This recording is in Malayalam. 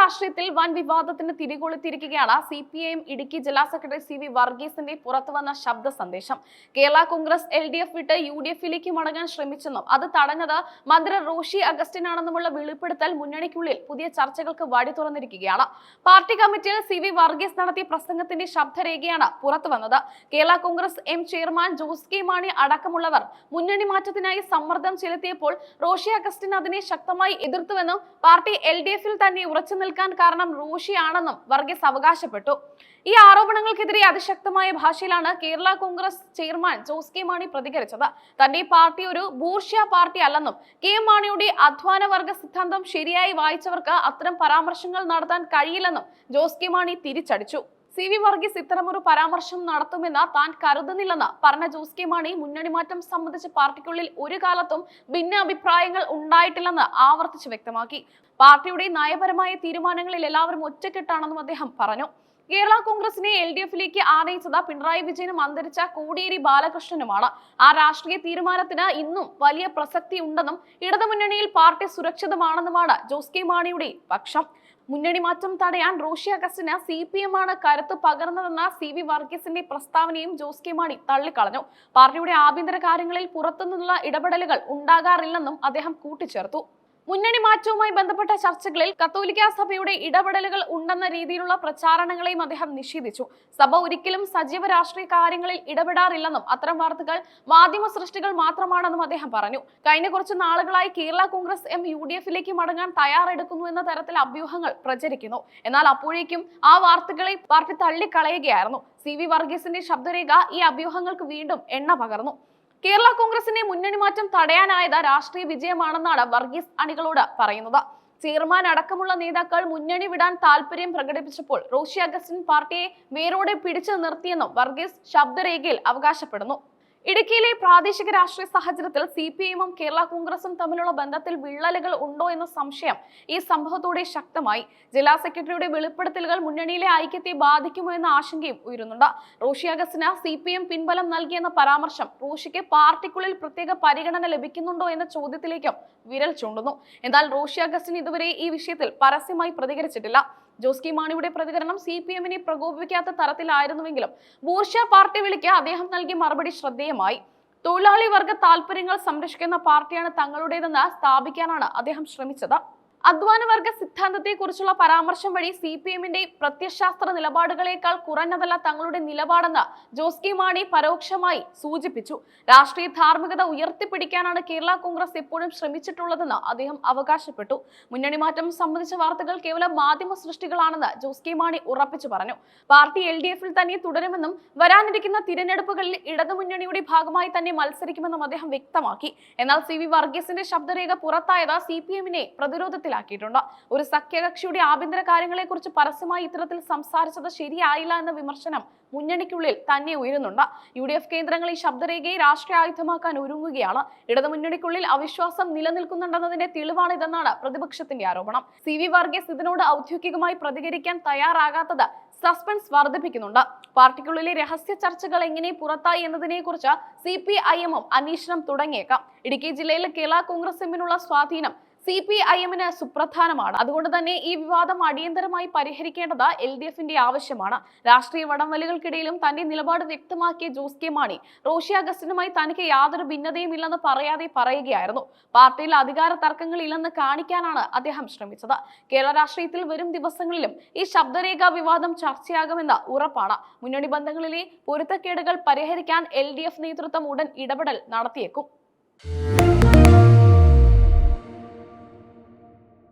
രാഷ്ട്രീയത്തിൽ വൻ വിവാദത്തിന് തിരികൊളുത്തിരിക്കുകയാണ് C P I M Idukki ജില്ലാ സെക്രട്ടറി സി വി വർഗീസിന്റെ പുറത്തുവന്ന ശബ്ദ സന്ദേശം. Kerala Congress L D F വിട്ട് യു ഡി എഫിലേക്ക് മടങ്ങാൻ ശ്രമിച്ചെന്നും അത് തടഞ്ഞത് മന്ത്രി റോഷി അഗസ്റ്റിനാണെന്നുമുള്ള വെളിപ്പെടുത്തൽ മുന്നണിക്കുള്ളിൽ പുതിയ ചർച്ചകൾക്ക് വഴി തുറന്നിരിക്കുകയാണ്. പാർട്ടി കമ്മിറ്റിയിൽ സി വി വർഗീസ് നടത്തിയ പ്രസംഗത്തിന്റെ ശബ്ദരേഖയാണ് പുറത്തുവന്നത്. Kerala Congress M chairman Jose K Mani അടക്കമുള്ളവർ മുന്നണി മാറ്റത്തിനായി സമ്മർദ്ദം ചെലുത്തിയപ്പോൾ റോഷി അഗസ്റ്റിൻ അതിനെ ശക്തമായി എതിർത്തുവെന്നും പാർട്ടി എൽ ഡി എഫിൽ തന്നെ ഉറച്ചു നിൽക്കാൻ കാരണം റോഷിയാണെന്നും വർഗീസ് അവകാശപ്പെട്ടു. ഈ ആരോപണങ്ങൾക്കെതിരെ അതിശക്തമായ ഭാഷയിലാണ് കേരള കോൺഗ്രസ് ചെയർമാൻ ജോസ് കെ മാണി പ്രതികരിച്ചത്. തന്റെ പാർട്ടി ഒരു ബൂർഷ്യ പാർട്ടി അല്ലെന്നും കെ മാണിയുടെ അധ്വാന വർഗ സിദ്ധാന്തം ശരിയായി വായിച്ചവർക്ക് അത്തരം പരാമർശങ്ങൾ നടത്താൻ കഴിയില്ലെന്നും ജോസ് കെ മാണി തിരിച്ചടിച്ചു. സി വി വർഗീസ് ഇത്തരമൊരു പരാമർശം നടത്തുമെന്ന് താൻ കരുതുന്നില്ലെന്ന് പറഞ്ഞ ജോസ് കെ മാണി മുന്നണി മാറ്റം സംബന്ധിച്ച് പാർട്ടിക്കുള്ളിൽ ഒരു കാലത്തും ഭിന്നാഭിപ്രായങ്ങൾ ഉണ്ടായിട്ടില്ലെന്ന് ആവർത്തിച്ച് വ്യക്തമാക്കി. പാർട്ടിയുടെ നയപരമായ തീരുമാനങ്ങളിൽ എല്ലാവരും ഒറ്റക്കെട്ടാണെന്നും അദ്ദേഹം പറഞ്ഞു. കേരള കോൺഗ്രസിനെ എൽ ഡി എഫിലേക്ക് ആനയിച്ചത് പിണറായി വിജയനും അന്തരിച്ച കോടിയേരി ബാലകൃഷ്ണനുമാണ്. ആ രാഷ്ട്രീയ തീരുമാനത്തിന് ഇന്നും വലിയ പ്രസക്തി ഉണ്ടെന്നും ഇടതുമുന്നണിയിൽ പാർട്ടി സുരക്ഷിതമാണെന്നുമാണ് ജോസ് കെ മാണിയുടെ പക്ഷം. മുന്നണി മാറ്റം തടയാൻ റോഷി അഗസ്റ്റിന് സി പി എം ആണ് കരുത്ത് പകർന്നതെന്ന സി വി വർഗീസിന്റെ പ്രസ്താവനയും ജോസ് കെ മാണി തള്ളിക്കളഞ്ഞു. പാർട്ടിയുടെ ആഭ്യന്തര കാര്യങ്ങളിൽ പുറത്തുനിന്നുള്ള ഇടപെടലുകൾ ഉണ്ടാകാറില്ലെന്നും അദ്ദേഹം കൂട്ടിച്ചേർത്തു. മുന്നണി മാറ്റവുമായി ബന്ധപ്പെട്ട ചർച്ചകളിൽ കത്തോലിക്ക സഭയുടെ ഇടപെടലുകൾ ഉണ്ടെന്ന രീതിയിലുള്ള പ്രചാരണങ്ങളെയും അദ്ദേഹം നിഷേധിച്ചു. സഭ ഒരിക്കലും സജീവ രാഷ്ട്രീയ കാര്യങ്ങളിൽ ഇടപെടാറില്ലെന്നും അത്തരം വാർത്തകൾ മാധ്യമ സൃഷ്ടികൾ മാത്രമാണെന്നും അദ്ദേഹം പറഞ്ഞു. കഴിഞ്ഞ കുറച്ച് നാളുകളായി Kerala Congress M U D എഫിലേക്ക് മടങ്ങാൻ തയ്യാറെടുക്കുന്നു എന്ന തരത്തിൽ അഭ്യൂഹങ്ങൾ പ്രചരിക്കുന്നു. എന്നാൽ അപ്പോഴേക്കും ആ വാർത്തകളെ പാർട്ടി തള്ളിക്കളയുകയായിരുന്നു. സി വി വർഗീസിന്റെ ശബ്ദരേഖ ഈ അഭ്യൂഹങ്ങൾക്ക് വീണ്ടും എണ്ണ പകർന്നു. കേരള കോൺഗ്രസിനെ മുന്നണി മാറ്റം തടയാനായത് രാഷ്ട്രീയ വിജയമാണെന്നാണ് വർഗീസ് അണികളോട് പറയുന്നത്. ചെയർമാൻ അടക്കമുള്ള നേതാക്കൾ മുന്നണി വിടാൻ താല്പര്യം പ്രകടിപ്പിച്ചപ്പോൾ റോഷി അഗസ്റ്റിൻ പാർട്ടിയെ വേരോടെ പിടിച്ചു നിർത്തിയെന്നും വർഗീസ് ശബ്ദരേഖയിൽ അവകാശപ്പെടുന്നു. ഇടുക്കിയിലെ പ്രാദേശിക രാഷ്ട്രീയ സാഹചര്യത്തിൽ സി പി എമ്മും കേരള കോൺഗ്രസും തമ്മിലുള്ള ബന്ധത്തിൽ വിള്ളലുകൾ ഉണ്ടോ എന്ന സംശയം ഈ സംഭവത്തോടെ ശക്തമായി. ജില്ലാ സെക്രട്ടറിയുടെ വെളിപ്പെടുത്തലുകൾ മുന്നണിയിലെ ഐക്യത്തെ ബാധിക്കുമോ എന്ന ആശങ്കയും ഉയരുന്നുണ്ട്. റോഷി അഗസ്റ്റിന് സി പി എം പിൻബലം നൽകിയെന്ന പരാമർശം റോഷിക്ക് പാർട്ടിക്കുള്ളിൽ പ്രത്യേക പരിഗണന ലഭിക്കുന്നുണ്ടോ എന്ന ചോദ്യത്തിലേക്കും വിരൽ ചൂണ്ടുന്നു. എന്നാൽ റോഷി അഗസ്റ്റിൻ ഇതുവരെ ഈ വിഷയത്തിൽ പരസ്യമായി പ്രതികരിച്ചിട്ടില്ല. ജോസ് കെ മാണിയുടെ പ്രതികരണം സി പി എമ്മിനെ പ്രകോപിപ്പിക്കാത്ത തരത്തിലായിരുന്നുവെങ്കിലും ബൂർഷ പാർട്ടി വിളിക്ക് അദ്ദേഹം നൽകിയ മറുപടി ശ്രദ്ധേയമായി. തൊഴിലാളി വർഗ താല്പര്യങ്ങൾ സംരക്ഷിക്കുന്ന പാർട്ടിയാണ് തങ്ങളുടേതെന്ന് സ്ഥാപിക്കാനാണ് അദ്ദേഹം ശ്രമിച്ചത്. അധ്വാന വർഗ സിദ്ധാന്തത്തെ കുറിച്ചുള്ള പരാമർശം വഴി സി പി എമ്മിന്റെ പ്രത്യശാസ്ത്ര നിലപാടുകളേക്കാൾ കുറഞ്ഞതല്ല തങ്ങളുടെ നിലപാടെന്ന് ജോസ് കെ മാണി പരോക്ഷമായി സൂചിപ്പിച്ചു. രാഷ്ട്രീയ ധാർമ്മികത ഉയർത്തിപ്പിടിക്കാനാണ് കേരള കോൺഗ്രസ് എപ്പോഴും ശ്രമിച്ചിട്ടുള്ളതെന്ന് അദ്ദേഹം അവകാശപ്പെട്ടു. മുന്നണി മാറ്റം സംബന്ധിച്ച വാർത്തകൾ കേവലം മാധ്യമ സൃഷ്ടികളാണെന്ന് ജോസ് കെ മാണി ഉറപ്പിച്ചു പറഞ്ഞു. പാർട്ടി എൽ ഡി എഫിൽ തന്നെ തുടരുമെന്നും വരാനിരിക്കുന്ന തിരഞ്ഞെടുപ്പുകളിൽ ഇടതുമുന്നണിയുടെ ഭാഗമായി തന്നെ മത്സരിക്കുമെന്നും അദ്ദേഹം വ്യക്തമാക്കി. എന്നാൽ സി വി വർഗീസിന്റെ ശബ്ദരേഖ പുറത്തായത് സി പി എമ്മിനെ പ്രതിരോധത്തിലാക്കിയിട്ടുണ്ട് ഒരു സഖ്യകക്ഷിയുടെ ആഭ്യന്തര കാര്യങ്ങളെക്കുറിച്ച് പരസ്യമായി ഇത്തരത്തിൽ സംസാരിച്ചത് ശരിയായില്ല എന്ന വിമർശനം മുന്നണിക്കുള്ളിൽ തന്നെ ഉയരുന്നുണ്ട്. യു ഡി എഫ് കേന്ദ്രങ്ങൾ ഈ ശബ്ദരേഖയെ രാഷ്ട്രീയ ആയുധമാക്കാൻ ഒരുങ്ങുകയാണ്. ഇടതുമുന്നണിക്കുള്ളിൽ അവിശ്വാസം നിലനിൽക്കുന്നുണ്ടെന്നതിന്റെ തെളിവാണ് ഇതെന്നാണ് പ്രതിപക്ഷത്തിന്റെ ആരോപണം. സി വി വർഗീസ് ഇതിനോട് ഔദ്യോഗികമായി പ്രതികരിക്കാൻ തയ്യാറാകാത്തത് സസ്പെൻസ് വർദ്ധിപ്പിക്കുന്നുണ്ട്. പാർട്ടിക്കുള്ളിലെ രഹസ്യ ചർച്ചകൾ എങ്ങനെ പുറത്തായി എന്നതിനെ കുറിച്ച് സി പി ഐ എമ്മും അന്വേഷണം തുടങ്ങിയേക്കാം. ഇടുക്കി ജില്ലയിലെ കേരള കോൺഗ്രസ് എമ്മിനുള്ള സ്വാധീനം സി പി ഐ എമ്മിന് സുപ്രധാനമാണ്. അതുകൊണ്ട് തന്നെ ഈ വിവാദം അടിയന്തരമായി പരിഹരിക്കേണ്ടത് എൽ ഡി എഫിന്റെ ആവശ്യമാണ്. രാഷ്ട്രീയ വടംവലികൾക്കിടയിലും തന്റെ നിലപാട് വ്യക്തമാക്കിയ ജോസ് കെ മാണി റോഷി അഗസ്റ്റിനുമായി തനിക്ക് യാതൊരു ഭിന്നതയും ഇല്ലെന്ന് പറയാതെ പറയുകയായിരുന്നു. പാർട്ടിയിൽ അധികാര തർക്കങ്ങൾ ഇല്ലെന്ന് കാണിക്കാനാണ് അദ്ദേഹം ശ്രമിച്ചത്. കേരള രാഷ്ട്രീയത്തിൽ വരും ദിവസങ്ങളിലും ഈ ശബ്ദരേഖ വിവാദം ചർച്ചയാകുമെന്ന് ഉറപ്പാണ്. മുന്നണി ബന്ധങ്ങളിലെ പൊരുത്തക്കേടുകൾ പരിഹരിക്കാൻ എൽ നേതൃത്വം ഉടൻ ഇടപെടൽ നടത്തിയേക്കും.